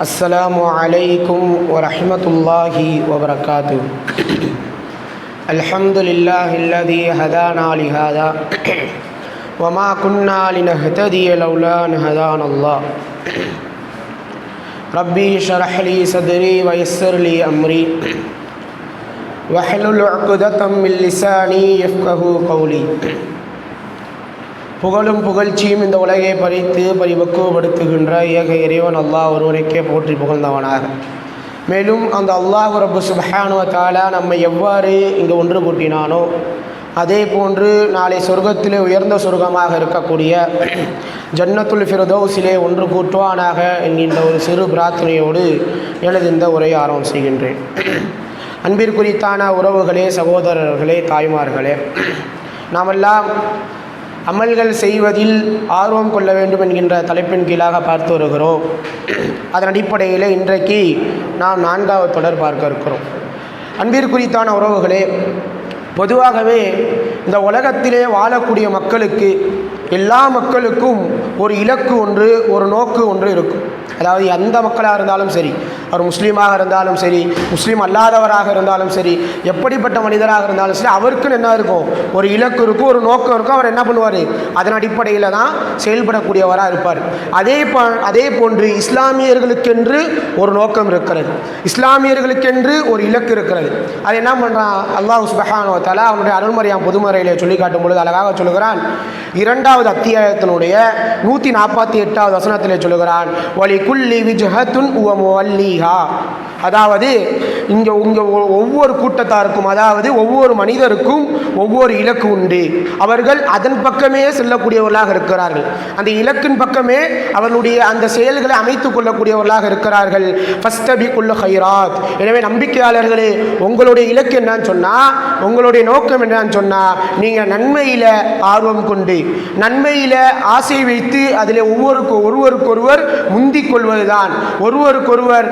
السلام عليكم ورحمة الله وبركاته. الحمد لله الذي هدانا لهذا وما كنا لنهتدي لولا أن هدانا الله. ربي اشرح لي صدري ويسر لي أمري. واحلل عقدة من لساني يفقه قولي. புகழும் புகழ்ச்சியும் இந்த உலகை பறித்து பரிபக்குவப்படுத்துகின்ற ஏக இறைவன் அல்லாஹ் ஒருவரைக்கே போற்றி புகழ்ந்தவனாக. மேலும் அந்த அல்லாஹ் ரப்பு சுபஹானுவ நம்மை எவ்வாறு இங்கு ஒன்று கூட்டினானோ அதே போன்று நாளை சொர்க்கத்திலே உயர்ந்த சொர்க்கமாக இருக்கக்கூடிய ஜன்னத்துல் ஃபிரதோஸிலே ஒன்று கூட்டுவானாக என்கின்ற ஒரு சிறு பிரார்த்தனையோடு எனது இந்த உரையை ஆரம்பம் செய்கின்றேன். அன்பிற்குறித்தான உறவுகளே சகோதரர்களே தாய்மார்களே நாமெல்லாம் அமல்கள் செய்வதில் ஆர்வம் கொள்ள வேண்டும் என்கின்ற தலைப்பின் கீழாக பார்த்து வருகிறோம். அதன் அடிப்படையில் இன்றைக்கு நாம் நான்காவது தொடர் பார்க்க இருக்கிறோம். அன்பிற்குறித்தான உறவுகளே பொதுவாகவே இந்த உலகத்திலே வாழக்கூடிய மக்களுக்கு எல்லா மக்களுக்கும் ஒரு இலக்கு ஒன்று ஒரு நோக்கு ஒன்று இருக்கும். அதாவது எந்த மக்களாக இருந்தாலும் சரி அவர் முஸ்லீமாக இருந்தாலும் சரி முஸ்லீம் அல்லாதவராக இருந்தாலும் சரி எப்படிப்பட்ட மனிதராக இருந்தாலும் சரி அவருக்குன்னு என்ன இருக்கும் ஒரு இலக்கு இருக்கும் ஒரு நோக்கம் இருக்கும் அவர் என்ன பண்ணுவார்? அதன் அடிப்படையில் தான் செயல்படக்கூடியவராக இருப்பார். அதே ப அதே போன்று இஸ்லாமியர்களுக்கென்று ஒரு நோக்கம் இருக்கிறது. இஸ்லாமியர்களுக்கென்று ஒரு இலக்கு இருக்கிறது. அது என்ன பண்ணுறான் அல்லாஹ் சுபஹானோ தலா அவனுடைய அருள்மறையாம் பொதுமறையிலே சொல்லி காட்டும் பொழுது அழகாக சொல்லுகிறான். இரண்டாவது அத்தியாயத்தினுடைய நூற்றி நாற்பத்தி எட்டாவது வசனத்தில் சொல்லுகிறான். வலி குல்லி விஜஹத்துன் உவமோல்லிஹா அதாவது இங்கே உங்கள் ஒவ்வொரு கூட்டத்தாருக்கும் அதாவது ஒவ்வொரு மனிதருக்கும் ஒவ்வொரு இலக்கு உண்டு. அவர்கள் அதன் பக்கமே செல்லக்கூடியவர்களாக இருக்கிறார்கள். அந்த இலக்கின் பக்கமே அவர்களுடைய அந்த செயல்களை அமைத்துக் கொள்ளக்கூடியவர்களாக இருக்கிறார்கள். ஃபஸ்டபி குல்ல ஹைராத் எனவே நம்பிக்கையாளர்களே உங்களுடைய இலக்கு என்னன்னு சொன்னால் உங்களுடைய நோக்கம் என்னன்னு சொன்னால் நீங்கள் நன்மையில் ஆர்வம் கொண்டு நன்மையில் ஆசை வைத்து அதில் ஒவ்வொருக்கு ஒருவருக்கொருவர் முந்திக் கொள்வதுதான். ஒருவருக்கொருவர்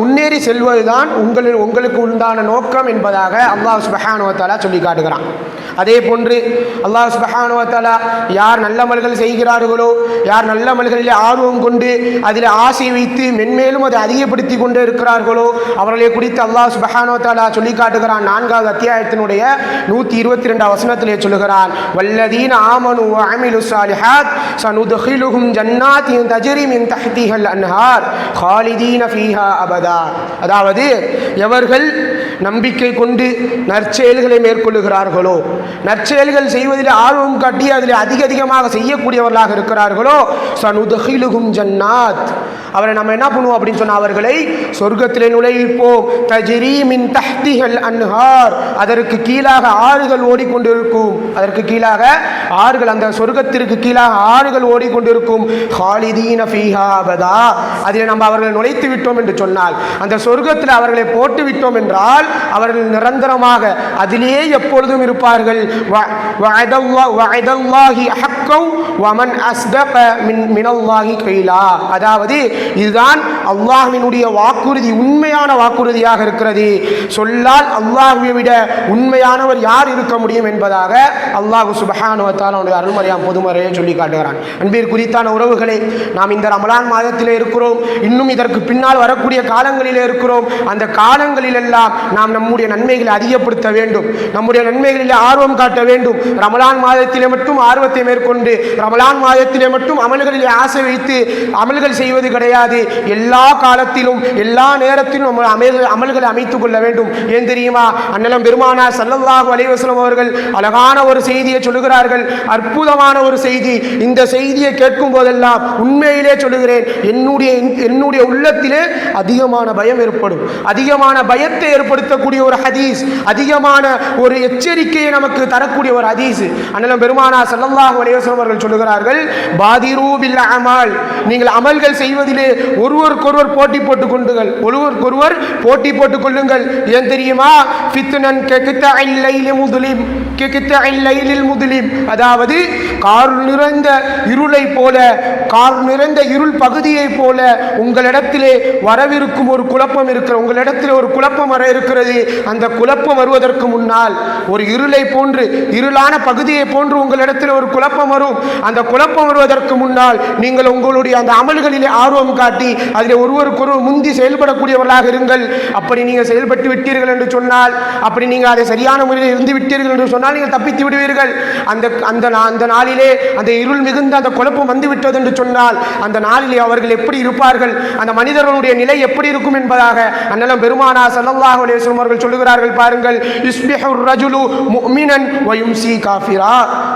முன்னேறி செல்வதுதான் உங்கள் உங்களில் உங்களுக்கு உண்டான நோக்கம் என்பதாக அல்லாஹ் சுபஹானுவத்தாலா சொல்லி காட்டுகிறான். அதே போன்று அல்லாஹ் சுபஹானுவத்தாலா யார் நல்ல மல்கள் செய்கிறார்களோ யார் நல்ல மல்களில் ஆர்வம் கொண்டு அதில் ஆசை வைத்து மென்மேலும் அதை அதிகப்படுத்தி கொண்டே இருக்கிறார்களோ அவர்களை குறித்து அல்லாஹ் சுபஹானுவத்தாலா சொல்லி காட்டுகிறான். நான்காவது அத்தியாயத்தினுடைய நூற்றி இருபத்தி ரெண்டாம் வசனத்திலே சொல்லுகிறான் வல்லதீன ஆமனு அமிலு சாலிஹாத் சனுதஹிலுஹும் ஜன்னாத்தின் தஜரி மின் தஹ்திஹல் அன்ஹார் ஹாலிதீன ஃபீஹா அபதா. அதாவது எவர்கள் நம்பிக்கை கொண்டு நற்செயல்களை மேற்கொள்ளுகிறார்களோ நற்செயல்கள் செய்வதில் ஆர்வம் காட்டி அதில் அதிக அதிகமாக செய்யக்கூடியவர்களாக இருக்கிறார்களோ சனுதகிலுகும் ஜன்னாத். அவரை நம்ம என்ன பண்ணுவோம் அப்படின்னு சொன்னால் அவர்களை சொர்க்கத்திலே நுழைப்போம் தஜிரி மின் தஹ்திகள் அன்ஹார். அதற்கு கீழாக ஆறுகள் ஓடிக்கொண்டிருக்கும். அதற்கு கீழாக ஆறுகள் அந்த சொர்க்கத்திற்கு கீழாக ஆறுகள் ஓடிக்கொண்டிருக்கும். ஹாலிதீன ஃபீஹாபதா அதில் நம்ம அவர்களை நுழைத்து விட்டோம் என்று சொன்னால் அந்த சொர்க்கத்தில் அவர்களை போட்டு விட்டோம் என்றால் அவர்கள் நிரந்தரமாக அதிலேயே எப்பொழுதும் இருப்பார்கள். வமன் அஸ்தக மின் மினல்லாஹி கைலா. அதாவது இதுதான் அல்லாஹ்வினுடைய வாக்குறுதி உண்மையான வாக்குறுதியாக இருக்கிறது. சொல்லால் அல்லாஹுவை விட உண்மையானவர் யார் இருக்க முடியும் என்பதாக அல்லாஹு சுபஹானுவத்தால் அருள்மறையாம் பொதுமறையை சொல்லி காட்டுகிறான். அன்பிற்கு குறித்தான உறவுகளை நாம் இந்த ரமலான் மாதத்திலே இருக்கிறோம். இன்னும் இதற்கு பின்னால் வரக்கூடிய காலங்களிலே இருக்கிறோம். அந்த காலங்களிலெல்லாம் நாம் நம்முடைய நன்மைகளை அதிகப்படுத்த வேண்டும். நம்முடைய நன்மைகளில் ஆர்வம் காட்ட வேண்டும். ரமலான் மாதத்திலே மட்டும் ஆர்வத்தை மேற்கொண்டு ரமலான் மாதத்திலே மட்டும் அமல்களிலே ஆசை வைத்து அமல்கள் செய்வது கிடையாது கிடையாது. எல்லா காலத்திலும் எல்லா நேரத்திலும் நம்ம அமல் அமல்களை அமைத்துக் கொள்ள வேண்டும். ஏன் தெரியுமா? அண்ணலம் பெருமானார் சல்லல்லாஹு அலைவசலம் அவர்கள் அழகான ஒரு செய்தியை சொல்லுகிறார்கள். அற்புதமான ஒரு செய்தி. இந்த செய்தியை கேட்கும் போதெல்லாம் உண்மையிலே சொல்லுகிறேன். என்னுடைய என்னுடைய உள்ளத்திலே அதிகமான பயம் ஏற்படும். அதிகமான பயத்தை ஏற்படுத்தக்கூடிய ஒரு ஹதீஸ் அதிகமான ஒரு எச்சரிக்கையை நமக்கு தரக்கூடிய ஒரு ஹதீஸ். அண்ணலம் பெருமானா சல்லல்லாஹு அலைவசலம் அவர்கள் சொல்லுகிறார்கள் பாதிரூபில் அமால். நீங்கள் அமல்கள் செய்வதில் ஒருவருக்கொருவர் போட்டி போட்டுக் கொண்டுங்கள் ஒருவருக்கொருவர் போட்டி போட்டுக் கொள்ளுங்கள். ஏன் தெரியுமா? பித்துனன் கெகித்த இல்லைலி முதுலிம் அதாவது கார் நிறைந்த இருளை போல கார் நிறைந்த இருள் பகுதியைப் போல உங்களிடத்திலே வரவிருக்கும் ஒரு குழப்பம் இருக்கிற உங்களிடத்தில் ஒரு குழப்பம் வர இருக்கிறது. அந்த குழப்பம் வருவதற்கு முன்னால் ஒரு இருளை போன்று இருளான பகுதியை போன்று உங்களிடத்தில் ஒரு குழப்பம் வரும். அந்த குழப்பம் வருவதற்கு முன்னால் நீங்கள் உங்களுடைய அந்த அமல்களிலே ஆர்வம் காட்டி அதில் ஒருவருக்கொருவர் முந்தி செயல்படக்கூடியவர்களாக இருங்கள். அப்படி நீங்கள் செயல்பட்டு விட்டீர்கள் என்று சொன்னால் அப்படி நீங்கள் அதை சரியான முறையில் இருந்து விட்டீர்கள் என்று சொன்னால் நீங்கள் தப்பித்து விடுவீர்கள். அந்த அந்த அந்த நாளிலே அந்த இருள் மிகுந்த அந்த குழப்பம் வந்துவிட்டது என்று சொன்னால் அந்த நாளிலே அவர்கள் எப்படி இருப்பார்கள்? அந்த மனிதர்களுடைய நிலை எப்படி இருக்கும் என்பதாக அண்ணலம் பெருமானா ஸல்லல்லாஹு அவர்கள் சொல்லுகிறார்கள் பாருங்கள். யுஸ்பிஹு ரஜுலு முஃமினன் வ யும்சி காஃபிரா.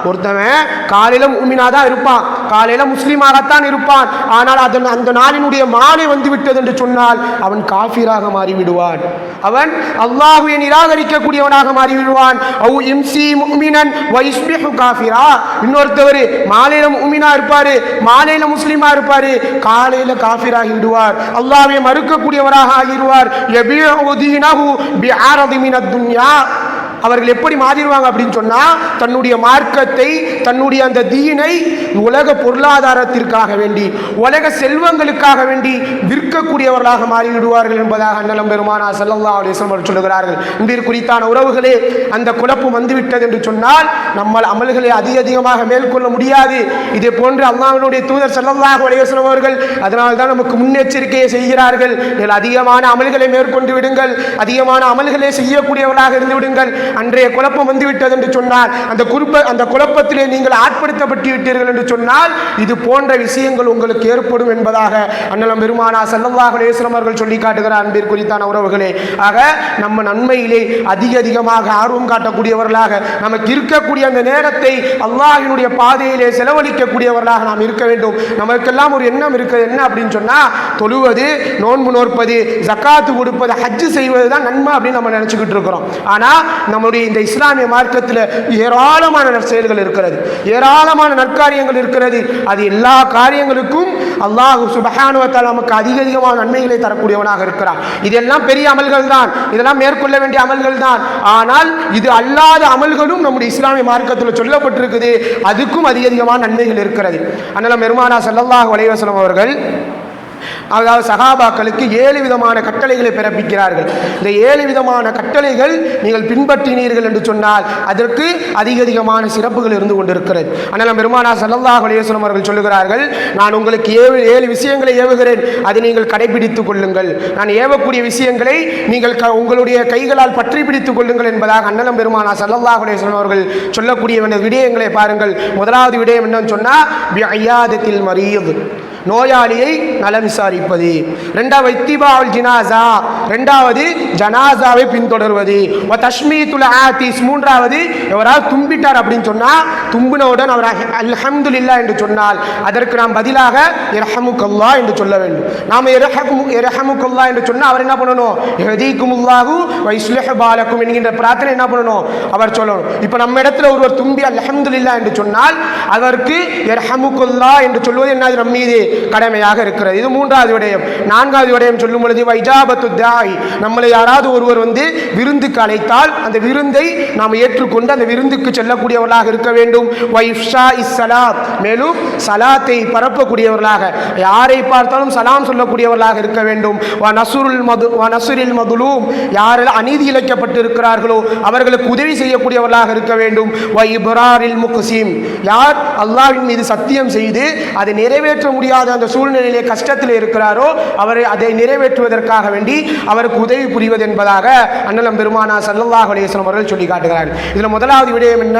ஒருத்தவன் காலையில் உமினாதான் தான் இருப்பான். காலையில் முஸ்லீமாகத்தான் இருப்பான். ஆனால் அதன் அந்த நாளினுடைய மாலை வந்து விட்டது என்று சொன்னால் அவன் காஃபிராக மாறிவிடுவான். அவன் அல்லாஹுவை நிராகரிக்கக்கூடியவனாக மாறிவிடுவான். அவு இம்சி முஃமினன் வ காஃபிரா. இன்னொருத்தவர் மாலையில உமினா இருப்பாரு மாலையில முஸ்லீமா இருப்பாரு காலையில காஃபிராகி விடுவார். அல்லாஹ்வை மறுக்கக்கூடியவராக ஆகிடுவார். யபீஉ தீனஹு பிஆரதி துன்யா. அவர்கள் எப்படி மாறிடுவாங்க அப்படின்னு சொன்னா தன்னுடைய மார்க்கத்தை தன்னுடைய அந்த தீனை உலக பொருளாதாரத்திற்காக வேண்டி உலக செல்வங்களுக்காக வேண்டி விற்கக்கூடியவர்களாக மாறிவிடுவார்கள் என்பதாக அண்ணலம் பெருமானா ஸல்லல்லாஹு அலைஹி அவர்கள் சொல்லுகிறார்கள். இன்றைய குறித்தான உறவுகளே அந்த குழப்பம் வந்துவிட்டது என்று சொன்னால் நம்மால் அமல்களை அதிக அதிகமாக மேற்கொள்ள முடியாது. இதே போன்று அல்லாவினுடைய தூதர் செல்லல்லாக அலைஹி அவர்கள் அதனால் தான் நமக்கு முன்னெச்சரிக்கையை செய்கிறார்கள். நீங்கள் அதிகமான அமல்களை மேற்கொண்டு விடுங்கள் அதிகமான அமல்களை செய்யக்கூடியவர்களாக இருந்து விடுங்கள். அன்றைய குழப்பம் வந்துவிட்டது என்று சொன்னால் அந்த குறுப்ப அந்த குழப்பத்திலே நீங்கள் ஆட்படுத்தப்பட்டு விட்டீர்கள் என்று சொன்னால் இது போன்ற விஷயங்கள் உங்களுக்கு ஏற்படும் என்பதாக அண்ணலம் பெருமானா செல்லவாக அவர்கள் சொல்லி காட்டுகிறார் அன்பிற்கு குறித்தான உறவுகளே. ஆக நம்ம நன்மையிலே அதிக அதிகமாக ஆர்வம் காட்டக்கூடியவர்களாக நமக்கு இருக்கக்கூடிய அந்த நேரத்தை அல்லாஹினுடைய பாதையிலே செலவழிக்கக்கூடியவர்களாக நாம் இருக்க வேண்டும். நமக்கெல்லாம் ஒரு எண்ணம் இருக்கிறது. என்ன அப்படின்னு சொன்னால் தொழுவது நோன்பு நோற்பது ஜக்காத்து கொடுப்பது ஹஜ்ஜு செய்வது தான் நன்மை அப்படின்னு நம்ம நினச்சிக்கிட்டு இருக்கிறோம். ஆனால் நம்முடைய இந்த இஸ்லாமிய மார்க்கத்தில் ஏராளமான நற்செயல்கள் இருக்கிறது. ஏராளமான நற்காரியங்கள் இருக்கிறது. அது எல்லா காரியங்களுக்கும் அல்லாஹ் சுபஹானுவத்தால் நமக்கு அதிக அதிகமான நன்மைகளை தரக்கூடியவனாக இருக்கிறான். இதெல்லாம் பெரிய அமல்கள் தான். இதெல்லாம் மேற்கொள்ள வேண்டிய அமல்கள் தான். ஆனால் இது அல்லாத அமல்களும் நம்முடைய இஸ்லாமிய மார்க்கத்தில் சொல்லப்பட்டிருக்குது. அதுக்கும் அதிக அதிகமான நன்மைகள் இருக்கிறது. அதனால் பெருமானா ஸல்லல்லாஹு அலைஹி அவர்கள் அதாவது சகாபாக்களுக்கு ஏழு விதமான கட்டளைகளை பிறப்பிக்கிறார்கள். இந்த ஏழு விதமான கட்டளைகள் நீங்கள் பின்பற்றினீர்கள் என்று சொன்னால் அதற்கு அதிக அதிகமான சிறப்புகள் இருந்து கொண்டிருக்கிறது. ஆனால் பெருமானா சல்லல்லாஹ் அலைஹி அவர்கள் சொல்லுகிறார்கள் நான் உங்களுக்கு ஏழு ஏழு விஷயங்களை ஏவுகிறேன். அதை நீங்கள் கடைபிடித்துக் கொள்ளுங்கள். நான் ஏவக்கூடிய விஷயங்களை நீங்கள் க- உங்களுடைய கைகளால் பற்றி பிடித்துக் கொள்ளுங்கள் என்பதாக அண்ணலம் பெருமானா சல்லல்லாஹ் அலைஹி அவர்கள் சொல்லக்கூடிய விடயங்களை பாருங்கள். முதலாவது விடயம் என்னன்னு சொன்னால் மரியாதத்தில் மரியது நோயாளியை நலம் விசாரிப்பது. ரெண்டாவது இத்திபாவுல் ஜினாசா. ரெண்டாவது ஜனாசாவை பின்தொடர்வது. வ துல ஆத்திஸ் மூன்றாவது எவரால் தும்பிட்டார் அப்படின்னு சொன்னால் தும்பினவுடன் அவர் அல்ஹம்துலில்லா என்று சொன்னால் அதற்கு நாம் பதிலாக இரஹமுக்கல்லா என்று சொல்ல வேண்டும். நாம் இரஹமு இரஹமுக்கல்லா என்று சொன்னால் அவர் என்ன பண்ணணும்? எஹதீக்குமுல்லாஹு வைஸ்லஹ பாலக்கும் என்கின்ற பிரார்த்தனை என்ன பண்ணணும்? அவர் சொல்லணும். இப்போ நம்ம இடத்துல ஒருவர் தும்பி அல்ஹம்துலில்லா என்று சொன்னால் அதற்கு இரஹமுக்குல்லா என்று சொல்வது என்னது நம்மீது கடமையாக இருக்கிறது. இது மூன்றாவது விடயம். நான்காவது விடயம் சொல்லும் பொழுது வைஜாபத்து தாய். நம்மளை யாராவது ஒருவர் வந்து விருந்துக்கு அழைத்தால் அந்த விருந்தை நாம் ஏற்றுக்கொண்டு அந்த விருந்துக்கு செல்லக்கூடியவர்களாக இருக்க வேண்டும். வைஷா இஸ்ஸலாம். மேலும் சலாத்தை பரப்பக்கூடியவர்களாக. யாரை பார்த்தாலும் சலாம் சொல்லக்கூடியவர்களாக இருக்க வேண்டும். வ நசுருல் மது வ நசுரில் மதுலூம். யாரில் அநீதி இழைக்கப்பட்டு இருக்கிறார்களோ அவர்களுக்கு உதவி செய்யக்கூடியவர்களாக இருக்க வேண்டும். வ இப்ராரில் முக்சீம் யார் அல்லாவின் மீது சத்தியம் செய்து அதை நிறைவேற்ற முடியாத அந்த சூழ்நிலையிலே கஷ்டத்தில் இருக்கிறாரோ அவரை அதை நிறைவேற்றுவதற்காக வேண்டி அவருக்கு உதவி புரிவது என்பதாக அண்ணலம் பெருமானா சல்லல்லாஹு அலைஹி அவர்கள் சொல்லி காட்டுகிறார்கள் இதில் முதலாவது விடயம் என்ன?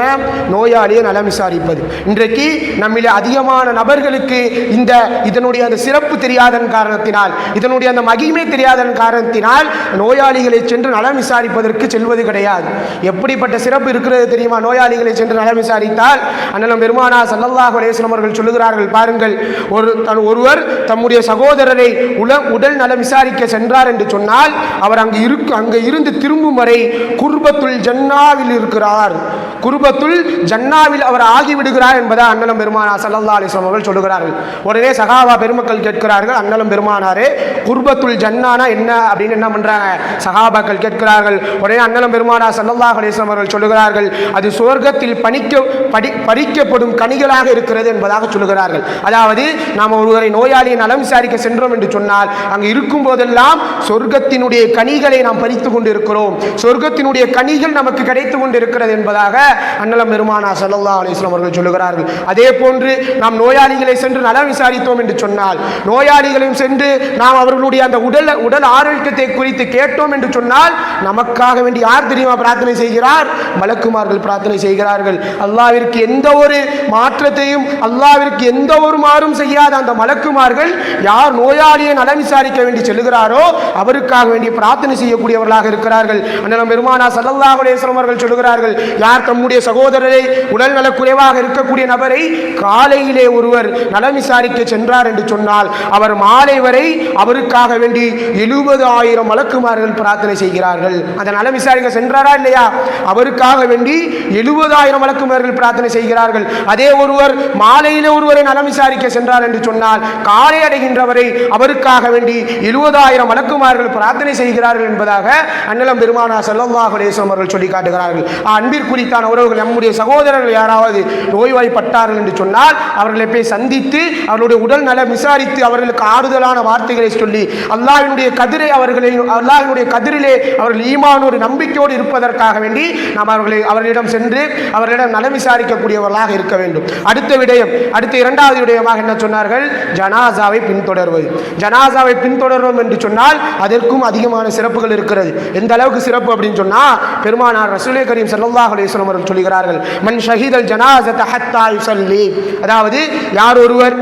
நோயாளியை நலம் விசாரிப்பது. இன்றைக்கு நம்மிலே அதிகமான நபர்களுக்கு இந்த இதனுடைய அந்த சிறப்பு தெரியாதன் காரணத்தினால் இதனுடைய அந்த மகிமை தெரியாதன் காரணத்தினால் நோயாளிகளை சென்று நலம் விசாரிப்பதற்கு செல்வது கிடையாது. எப்படிப்பட்ட சிறப்பு இருக்கிறது தெரியுமா? நோயாளிகளை சென்று நலம் விசாரித்தால் அண்ணலம் பெருமானா சல்லல்லாஹ் அலைஹி அவர்கள் சொல்லுகிறார்கள் பாருங்கள் ஒரு தன் ஒருவர் தம்முடைய சகோதரரை உல உடல் நலம் விசாரிக்க சென்றார் என்று சொன்னால் அவர் அங்கு இருக்கு அங்கு இருந்து திரும்பும் வரை குர்பத்துல் ஜன்னாவில் இருக்கிறார். குருபத்துல் ஜன்னாவில் அவர் ஆகிவிடுகிறார் என்பதை அண்ணலம் பெருமானா சல்லல்லா அலிஸ்லாம் அவர்கள் சொல்லுகிறார்கள். உடனே சகாவா பெருமக்கள் கேட்கிறார்கள் அண்ணலம் பெருமானாரே குர்பத்துல் ஜன்னானா என்ன அப்படின்னு என்ன பண்றாங்க? சகாபாக்கள் கேட்கிறார்கள். உடனே அண்ணலம் பெருமானா சல்லல்லாஹு அலிஸ்லாம் அவர்கள் சொல்லுகிறார்கள் அது சுவர்க்கத்தில் பணிக்க படி பறிக்கப்படும் கனிகளாக இருக்கிறது என்பதாக சொல்லுகிறார்கள். அதாவது நாம் ஒருவரை நோயாளியை நலம் விசாரிக்க சென்றோம் என்று சொன்னால் அங்கு இருக்கும் போதெல்லாம் சொர்க்கத்தினுடைய கனிகளை நாம் பறித்து கொண்டு இருக்கிறோம் சொர்க்கத்தினுடைய கனிகள் நமக்கு கிடைத்து கொண்டு இருக்கிறது என்பதாக அன்னலம் பெருமானா சல்லா அலிஸ்லாம் அவர்கள் சொல்லுகிறார்கள். அதே போன்று நாம் நோயாளிகளை சென்று நலம் விசாரித்தோம் என்று சொன்னால் நோயாளிகளையும் சென்று நாம் அவர்களுடைய அந்த உடல் உடல் ஆரோக்கியத்தை குறித்து கேட்டோம் என்று சொன்னால் நமக்காக வேண்டி யார் தெரியுமா பிரார்த்தனை செய்கிறார்? மலக்குமார்கள் பிரார்த்தனை செய்கிறார்கள். அல்லாவிற்கு எந்த ஒரு மாற்றத்தையும் அல்லாவிற்கு எந்த ஒரு மாறும் செய்யாத அந்த மலக்குமார்கள் யார் நோயாளியை நலம் விசாரிக்க வேண்டி செல்கிறாரோ அவருக்காக வேண்டி பிரார்த்தனை செய்யக்கூடியவர்களாக இருக்கிறார்கள். அண்ணன் பெருமானா சல்லல்லாஹ் அலைஹி அவர்கள் சொல்கிறார்கள் யார் தம்முடைய சகோதரரை உடல் நலக் குறைவாக இருக்கக்கூடிய நபரை காலையிலே ஒருவர் நலம் விசாரிக்க சென்றார் என்று சொன்னால் அவர் மாலை வரை அவருக்காக வேண்டி எழுபது ஆயிரம் மலக்குமார்கள் பிரார்த்தனை செய்கிறார்கள். அந்த நலம் விசாரிக்க சென்றாரா இல்லையா? அவருக்காக வேண்டி எழுபதாயிரம் மலக்குமார்கள் பிரார்த்தனை செய்கிறார்கள். அதே ஒருவர் மாலையிலே ஒருவரை நலம் விசாரிக்க சென்றார் என்று சொன்னார் சொன்னால் காலை அடைகின்றவரை அவருக்காக வேண்டி எழுபதாயிரம் வழக்குமார்கள் பிரார்த்தனை செய்கிறார்கள் என்பதாக அன்னலம் பெருமானா ஸல்லல்லாஹு அலைஹி அவர்கள் சொல்லி காட்டுகிறார்கள் அன்பிற்குறித்தான உறவுகள் நம்முடைய சகோதரர்கள் யாராவது நோய்வாய்ப்பட்டார்கள் என்று சொன்னால் அவர்களை போய் சந்தித்து அவர்களுடைய உடல் நலம் விசாரித்து அவர்களுக்கு ஆறுதலான வார்த்தைகளை சொல்லி அல்லாஹினுடைய கதிரை அவர்களை அல்லாஹினுடைய கதிரிலே அவர்கள் ஈமான் ஒரு நம்பிக்கையோடு இருப்பதற்காக வேண்டி நாம் அவர்களை அவர்களிடம் சென்று அவர்களிடம் நலம் விசாரிக்கக்கூடியவர்களாக இருக்க வேண்டும். அடுத்த விடயம் அடுத்த இரண்டாவது விடயமாக என்ன சொன்னார்கள்? ஜனாசாவை பின்தொடர்வது ஜனாசாவை பின்தொடர்வோம் என்று சொன்னால் அதற்கும் அதிகமான சிறப்புகள் இருக்கிறது. எந்த அளவுக்கு சிறப்பு அப்படின்னு சொன்னா பெருமானார் ரசூலே கரீம் ஸல்லல்லாஹு அலைஹி அவர்கள் சொல்கிறார்கள் மண் ஷஹீதல் ஜனாஸத ஹத்தா யுஸல்லி. அதாவது யார் ஒருவர்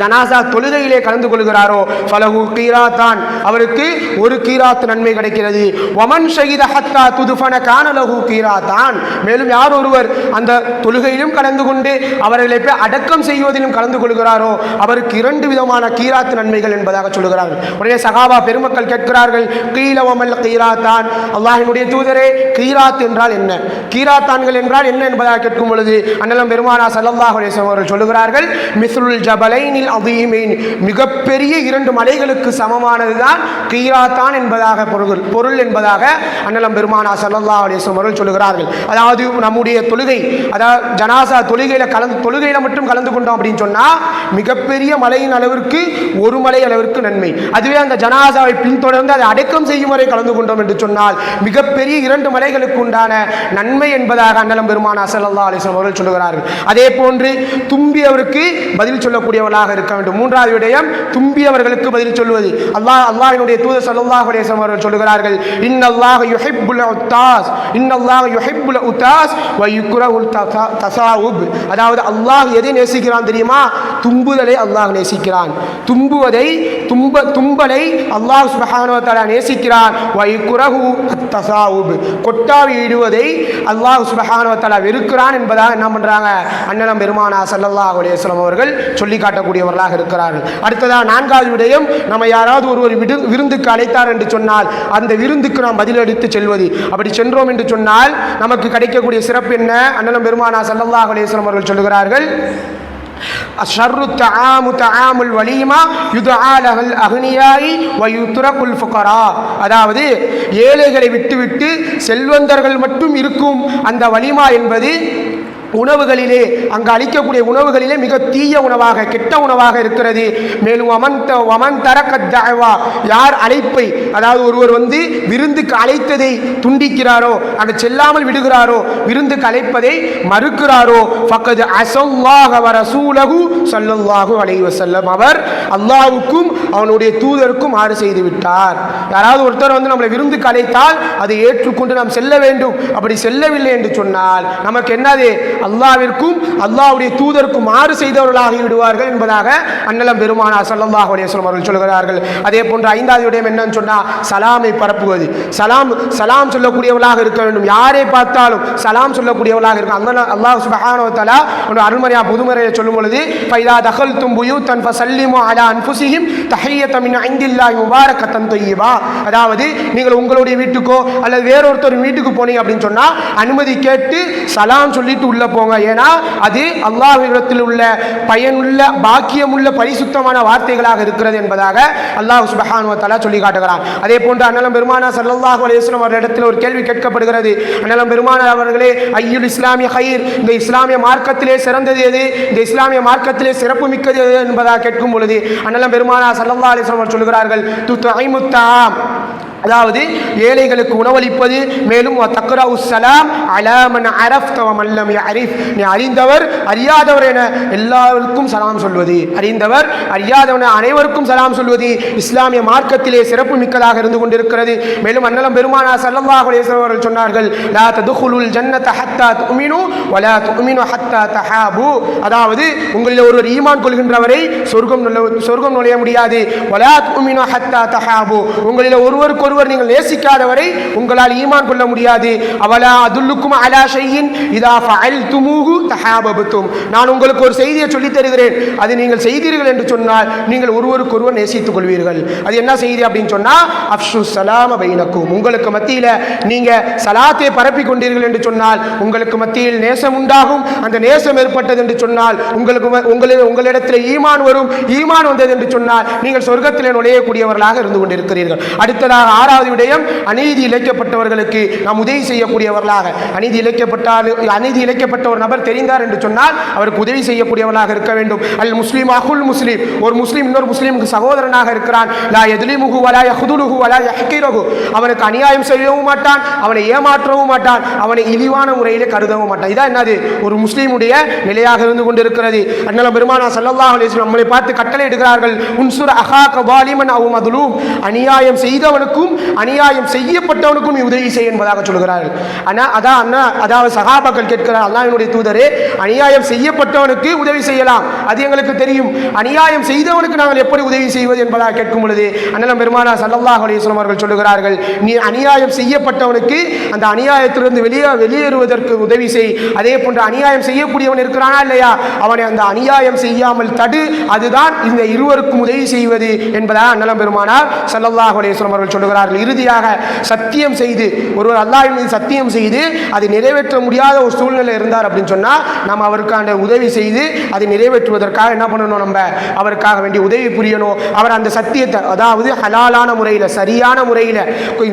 ஜனாசா தொழுகையிலே கலந்து கொள்கிறாரோ? ஃபலஹு கீராத்தான். அவருக்கு ஒரு கீராத் நன்மை கிடைக்கிறது. ஒமன் ஷகித ஹத்தா துதுஃபன கானலகு கீராத்தான். மேலும் யார் ஒருவர் அந்த தொழுகையிலும் கலந்து கொண்டு அவர்களை போய் அடக்கம் செய்வதிலும் கலந்து கொள்கிறாரோ அவருக்கு இரண்டு விதமான கீராத் நன்மைகள் என்பதாக சொல்கிறார்கள். உடனே சகாபா பெருமக்கள் கேட்கிறார்கள் கீழ ஒமல் கீராத்தான். அல்லாஹினுடைய தூதரே கீராத் என்றால் என்ன? கீராத்தான்கள் என்றால் என்ன என்பதாக கேட்கும் பொழுது அண்ணலம் பெருமானா சல்லாஹ் அவர்கள் சொல்லுகிறார்கள் மிஸ்ருல் ஜபலைனில் அதீமீன். மிகப்பெரிய இரண்டு மலைகளுக்கு சமமானதுதான் கீராத்தான் என்பதாக பொருள் பொருள் என்பதாக அண்ணலம் பெருமானா சல்லல்லாஹு அலைஹி அவர்கள் சொல்லுகிறார்கள். அதாவது நம்முடைய தொழுகை அதாவது ஜனாசா தொழுகையில் கலந்து தொழுகையில் மட்டும் கலந்து கொண்டோம் அப்படின்னு சொன்னால் மிகப்பெரிய மலையின் அளவிற்கு ஒரு மலை அளவிற்கு நன்மை. அதுவே அந்த ஜனாசாவை பின்தொடர்ந்து அதை அடக்கம் செய்யும் வரை கலந்து கொண்டோம் என்று சொன்னால் மிகப்பெரிய இரண்டு மலைகளுக்கு உண்டான நன்மை என்பதாக அண்ணலம் பெருமானா ஸல்லல்லாஹு அலைஹி அவர்கள் சொல்லுகிறார்கள். அதே போன்று தும்பியவருக்கு பதில் சொல்லக்கூடிய சொல்லக்கூடியவர்களாக இருக்க வேண்டும். மூன்றாவது விடயம் தும்பியவர்களுக்கு பதில் சொல்லுவது அல்லாஹ் அல்லாஹினுடைய தூதர் சல்லாஹ் அலைஹி அவர்கள் சொல்லுகிறார்கள் இன்னல்லாஹ யுஹிப்புல் உத்தாஸ் இன்னல்லாஹ யுஹிப்புல் உத்தாஸ் வ தசா- தசாவுப். அதாவது அல்லாஹ் எதை நேசிக்கிறான் தெரியுமா? தும்புதலை அல்லாஹ் நேசிக்கிறான். தும்புவதை தும்ப தும்பலை அல்லாஹ் சுபஹானுவத்தாலா நேசிக்கிறான். வை யுக்ரஹு தசாவுப் கொட்டாவி இடுவதை அல்லாஹ் சுபஹானுவத்தாலா வெறுக்கிறான் என்பதாக என்ன பண்ணுறாங்க அண்ணனம் பெருமானா ஸல்லல்லாஹு அலையம் அவர்கள் சொல்லி காட்டக்கூடியவர்களாக இருக்கிறார்கள். அடுத்ததாக நான்காவது விடயம் நம்ம யாராவது ஒருவர் விடு விருந்துக்கு அழைத்தார் என்று சொன்னால் அந்த விருந்துக்கு நாம் பதிலளித்து செல்வது. அப்படி சென்றோம் என்று சொன்னால் நமக்கு கிடைக்கக்கூடிய சிறப்பு என்ன? அண்ணனம் பெருமானா சல்லல்லாஹ் அலையம் அவர்கள் சொல்லுகிறார்கள் அஷர்ரு தஆமு தஆமுல் வலீமா யுதுஆ லஹல் அஹ்னியாயி வ யுத்ரகுல் ஃபுகரா. அதாவது ஏழைகளை விட்டுவிட்டு செல்வந்தர்கள் மட்டும் இருக்கும் அந்த வலிமா என்பது உணவுகளிலே அங்கு அளிக்கக்கூடிய உணவுகளிலே மிக தீய உணவாக கெட்ட உணவாக இருக்கிறது. மேலும் அமன் த அமன் தரக்க யார் அழைப்பை அதாவது ஒருவர் வந்து விருந்துக்கு அழைத்ததை துண்டிக்கிறாரோ அதை செல்லாமல் விடுகிறாரோ விருந்துக்கு அழைப்பதை மறுக்கிறாரோ பக்கது அசல்லாஹ வர சூலகு ஸல்லல்லாஹு அலைஹி செல்லம் அவர் அல்லாவுக்கும் அவனுடைய தூதருக்கும் ஆறு செய்து விட்டார். யாராவது ஒருத்தர் வந்து நம்மளை விருந்துக்கு அழைத்தால் அதை ஏற்றுக்கொண்டு நாம் செல்ல வேண்டும். அப்படி செல்லவில்லை என்று சொன்னால் நமக்கு என்னது? அல்லாவிற்கும் அல்லாவுடைய தூதருக்கும் மாறு செய்தவர்களாகி விடுவார்கள் என்பதாக அன்னலம் பெருமானா சல்லாஹ் அலைஹி அவர்கள் சொல்கிறார்கள். அதே போன்று ஐந்தாவது விடயம் என்னன்னு சொன்னால் சலாமை பரப்புவது. சலாம் சலாம் சொல்லக்கூடியவர்களாக இருக்க வேண்டும். யாரை பார்த்தாலும் சலாம் சொல்லக்கூடியவர்களாக இருக்கும் அந்த அல்லாஹ் சுப்ஹானஹு ஒரு அருள்மறையா புதுமறையை சொல்லும் பொழுது பைதா தகல் தும்புயு தன் ஃபசல்லிமு அலா அன்புசியும் தஹையத்தமின் ஐந்தில்லாய் இந்தில்லாஹி முபாரக்கத்தன் தொய்யிபா அதாவது நீங்கள் உங்களுடைய வீட்டுக்கோ அல்லது வேறொருத்தர் வீட்டுக்கு போனீங்க அப்படின்னு சொன்னால் அனுமதி கேட்டு சலாம் சொல்லிட்டு உள்ள போங்க. ஏன்னா அது அல்லாஹிடத்தில் உள்ள பயனுள்ள பாக்கியமுள்ள பரிசுத்தமான வார்த்தைகளாக இருக்கிறது என்பதாக அல்லாஹ் சுபஹானுவ தஆலா சொல்லி காட்டுகிறான் அதே போன்று அண்ணலம் பெருமானா ஸல்லல்லாஹு அலிஸ்லாம் அவர்கள் இடத்தில் ஒரு கேள்வி கேட்கப்படுகிறது. அண்ணலம் பெருமானார் அவர்களே ஐயுல் இஸ்லாமிய ஹயிர் இந்த இஸ்லாமிய மார்க்கத்திலே சிறந்தது எது? இந்த இஸ்லாமிய மார்க்கத்திலே சிறப்பு மிக்கது எது என்பதாக கேட்கும் பொழுது அண்ணலம் பெருமானா சல்லா அலிஸ்லாம் வஸல்லம் அவர்கள் சொல்கிறார்கள் துத்ஐமுத்தாம் அதாவது ஏழைகளுக்கு உணவளிப்பது மேலும் தக்ராவு சலாம் அலாமன் அரஃப்த மல்லம் அரிஃப் நீ அறிந்தவர் அறியாதவர் என எல்லாருக்கும் சலாம் சொல்வது. அறிந்தவர் அறியாதவன அனைவருக்கும் சலாம் சொல்வது இஸ்லாமிய மார்க்கத்திலே சிறப்பு மிக்கதாக இருந்து கொண்டிருக்கிறது. மேலும் அன்னலம் பெருமானா ஸல்லல்லாஹு அவர்கள் சொன்னார்கள் லா ததுகுலுல் ஜன்னத ஹத்தா துமினு வலா துமினு ஹத்தா தஹாபு. அதாவது உங்களில் ஒருவர் ஈமான் கொள்கின்றவரை சொர்க்கம் சொர்க்கம் நுழைய முடியாது. வலா துமினு ஹத்தா தஹாபு. உங்களில் ஒருவருக்கு ஒருவர் நீங்கள் நேசிக்காதவரை உங்களால் ஈமான் கொள்ள முடியாது. அவலா அதுல்லுக்கும் அலா ஷையின் இதா ஃபஅல் ஃபஅல்துமூஹு தஹாபபத்தும். நான் உங்களுக்கு ஒரு செய்தியை சொல்லித் தருகிறேன். அது நீங்கள் செய்தீர்கள் என்று சொன்னால் நீங்கள் ஒருவருக்கு ஒருவர் நேசித்துக் கொள்வீர்கள். அது என்ன செய்தி அப்படின்னு சொன்னா அஃப்ஷு சலாம பைனக்கும். உங்களுக்கு மத்தியில் நீங்கள் சலாத்தை பரப்பி கொண்டீர்கள் என்று சொன்னால் உங்களுக்கு மத்தியில் நேசம் உண்டாகும். அந்த நேசம் ஏற்பட்டது என்று சொன்னால் உங்களுக்கு ம- உங்களிடத்தில் ஈமான் வரும். ஈமான் வந்தது என்று சொன்னால் நீங்கள் சொர்க்கத்தில் நுழையக்கூடியவர்களாக இருந்து கொண்டிருக்கிறீர்கள். அடுத்ததாக ஆறாவது விடயம் அநீதி இழைக்கப்பட்டவர்களுக்கு நாம் உதவி செய்யக்கூடியவர்களாக. அநீதி இழைக்கப்பட்டால் அநீதி இழைக்கப்பட்ட ஒரு நபர் தெரிந்தார் என்று சொன்னால் அவருக்கு உதவி செய்யக்கூடியவர்களாக இருக்க வேண்டும். அல் முஸ்லீம் அகுல் முஸ்லீம். ஒரு முஸ்லீம் இன்னொரு முஸ்லீமுக்கு சகோதரனாக இருக்கிறான். லா எதிலிமுகு வலா யஹ்துலுஹு வலா யஹ்கிரகு அவனுக்கு அநியாயம் செய்யவும் மாட்டான் அவனை ஏமாற்றவும் மாட்டான் அவனை இழிவான முறையிலே கருதவும் மாட்டான். இதான் என்னது? ஒரு முஸ்லீமுடைய நிலையாக இருந்து கொண்டிருக்கிறது. அண்ணலம் பெருமானா ஸல்லல்லாஹு அலைஹி வஸல்லம் நம்மளை பார்த்து கட்டளை இடுகிறார்கள் உன்சுர அஹாக வாலிமன் அவ் மதுலூம். அநியாயம் செய்தவனுக்கும் அநியாயம் செய்யப்பட்டவனுக்கும் நீ உதவி செய் என்பதாக சொல்கிறார்கள். ஆனால் அதான் அண்ணா அதாவது சகாபாக்கள் கேட்கிறார் அல்லாஹ்வினுடைய தூதரே அநியாயம் செய்யப்பட்டவனுக்கு உதவி செய்யலாம். அது எங்களுக்கு தெரியும். அநியாயம் செய்தவனுக்கு நாங்கள் எப்படி உதவி செய்வது என்பதாக கேட்கும் பொழுது அண்ணலம் பெருமானா சல்லாஹ் அலிஸ்லாம் அவர்கள் சொல்லுகிறார்கள் நீ அநியாயம் செய்யப்பட்டவனுக்கு அந்த அநியாயத்திலிருந்து வெளியே வெளியேறுவதற்கு உதவி செய். அதே போன்று அநியாயம் செய்யக்கூடியவன் இருக்கிறானா இல்லையா? அவனை அந்த அநியாயம் செய்யாமல் தடு. அதுதான் இந்த இருவருக்கும் உதவி செய்வது என்பதாக அண்ணலம் பெருமானார் சல்லாஹ் அலிஸ்லாம் அவர்கள் அவர்கள் சொல்லுகிறார்கள் இறுதியாக சத்தியம் செய்து ஒருவர் அல்லாஹின் மீது சத்தியம் செய்து அதை நிறைவேற்ற முடியாத ஒரு சூழ்நிலை இருந்தார் அப்படின்னு சொன்னால் நாம் அவருக்கான உதவி செய்து அதை நிறைவேற்றுவதற்காக என்ன பண்ணணும் நம்ம? அவருக்காக வேண்டிய உதவி புரியணும். அவர் அந்த சத்தியத்தை அதாவது ஹலாலான முறையில் சரியான முறையில்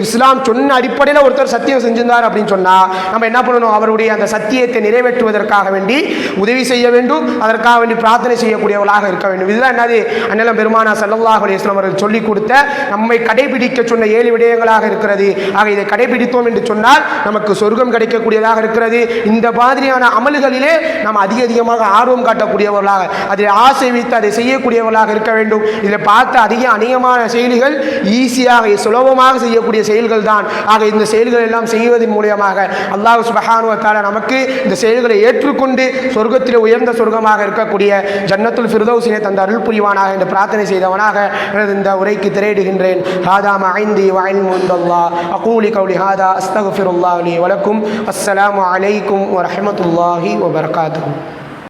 இஸ்லாம் சொன்ன அடிப்படையில் ஒருத்தர் சத்தியம் செஞ்சிருந்தார் அப்படின்னு சொன்னால் நம்ம என்ன பண்ணணும்? அவருடைய அந்த சத்தியத்தை நிறைவேற்றுவதற்காக வேண்டி உதவி செய்ய வேண்டும். அதற்காக வேண்டி பிரார்த்தனை செய்யக்கூடியவர்களாக இருக்க வேண்டும். இதுதான் என்னது? அண்ணலம் பெருமானா சல்லாஹ் அலி இஸ்லாம் அவர்கள் சொல்லிக் கொடுத்த நம்மை கடைபிடிக்க சொன்ன ஏழு விடயங்களாக இருக்கிறது. ஆக இதை கடைபிடித்தோம் என்று சொன்னால் நமக்கு சொர்க்கம் கிடைக்கக்கூடியதாக இருக்கிறது. இந்த மாதிரியான அமல்களிலே நாம் அதிக அதிகமாக ஆர்வம் காட்டக்கூடியவர்களாக அதில் ஆசை வைத்து அதை செய்யக்கூடியவர்களாக இருக்க வேண்டும். இதில் பார்த்த அதிக அநேகமான செயல்கள் ஈஸியாக சுலபமாக செய்யக்கூடிய செயல்கள் தான். ஆக இந்த செயல்கள் எல்லாம் செய்வதன் மூலியமாக அல்லாஹ் சுபஹானுவத்தால நமக்கு இந்த செயல்களை ஏற்றுக்கொண்டு சொர்க்கத்தில் உயர்ந்த சொர்க்கமாக இருக்கக்கூடிய ஜன்னத்துல் ஃபிர்தௌசினை தந்த அருள் புரிவானாக என்று பிரார்த்தனை செய்தவனாக எனது இந்த உரைக்கு திரையிடுகின்றேன். ஐந்து وعلم عند الله. أقول قولي هذا أستغفر الله لي ولكم. السلام عليكم ورحمة الله وبركاته.